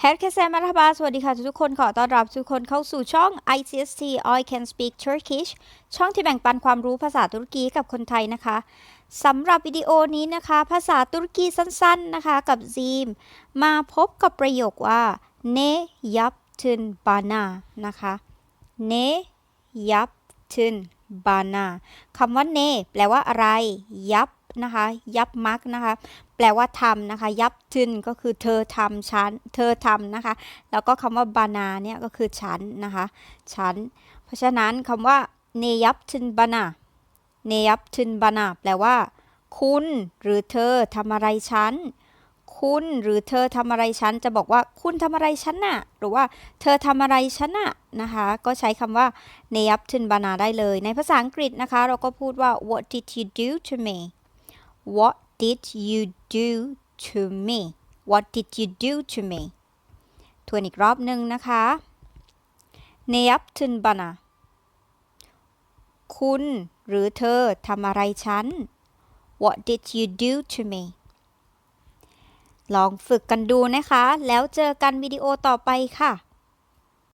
แฮร์ s แซม m ร r บาสวัสดีค่ะทุกคนขอต้อนรับทุกคนเข้าสู่ช่อง ICST I Can Speak Turkish ช่องที่แบ่งปันความรู้ภาษาตุรกีกับคนไทยนะคะสำหรับวิดีโอนี้นะคะ ภาษาตุรกีสั้นๆนะคะกับซีม มาพบกับประโยคว่า ne yaptın bana นะคะ ne yaptın bana คำว่า ne แปลว่าอะไร ยับ นะคะ ยับมักนะคะ แปลว่าทำนะคะ ยับทึนก็คือเธอทำฉัน เธอทำนะคะ แล้วก็คำว่าบานาเนี่ยก็คือฉันนะคะ ฉัน เพราะฉะนั้นคำว่าเนยับทึนบานาเนยับทึนบานาแปลว่า คุณหรือเธอทำอะไรฉันคุณหรือเธอทำอะไรฉันจะบอกว่าคุณทำอะไรฉันน่ะ หรือว่าเธอทำอะไรฉันน่ะนะคะ ก็ใช้คำว่าเนยับทึนบานาได้เลย ในภาษาอังกฤษนะคะ เราก็พูดว่า what did you do to me What did you do to me What did you do to me ทวนอีกรอบหนึ่งนะคะเนยับทึนบานาคุณหรือเธอทำอะไรฉัน What did you do to me ลองฝึกกันดูนะคะ แล้วเจอกันวิดีโอต่อไปค่ะ